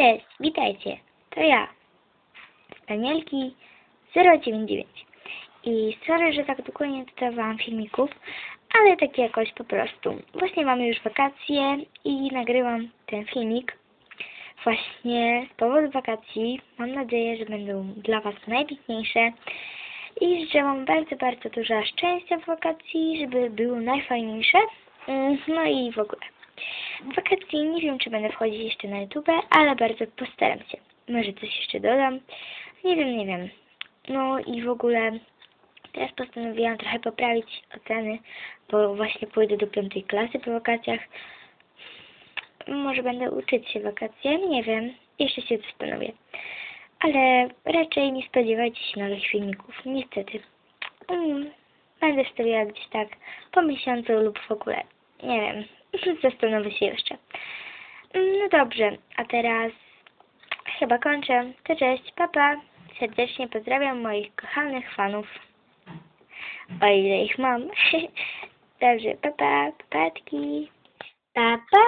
Cześć, witajcie. To ja, Danielki 099. I sorry, że tak długo nie dodawałam filmików, ale tak jakoś po prostu. Właśnie mamy już wakacje i nagrywam ten filmik właśnie z powodu wakacji. Mam nadzieję, że będą dla Was najpiękniejsze i życzę Wam bardzo, bardzo dużo szczęścia w wakacji, żeby było najfajniejsze. Mm, No i w ogóle. W wakacji nie wiem, czy będę wchodzić jeszcze na YouTube, ale bardzo postaram się. Może coś jeszcze dodam. Nie wiem, nie wiem. No i w ogóle teraz postanowiłam trochę poprawić oceny, bo właśnie pójdę do piątej klasy po wakacjach. Może będę uczyć się wakacje, nie wiem. Jeszcze się zastanowię. Ale raczej nie spodziewajcie się nowych filmików, niestety. Mm, Będę wstawiała gdzieś tak po miesiącu lub w ogóle. Nie wiem. Zastanowię się jeszcze. Mm, No dobrze, a teraz chyba kończę. To cześć, papa. Serdecznie pozdrawiam moich kochanych fanów. O ile ich mam. Dobrze, papa, papatki. Papa.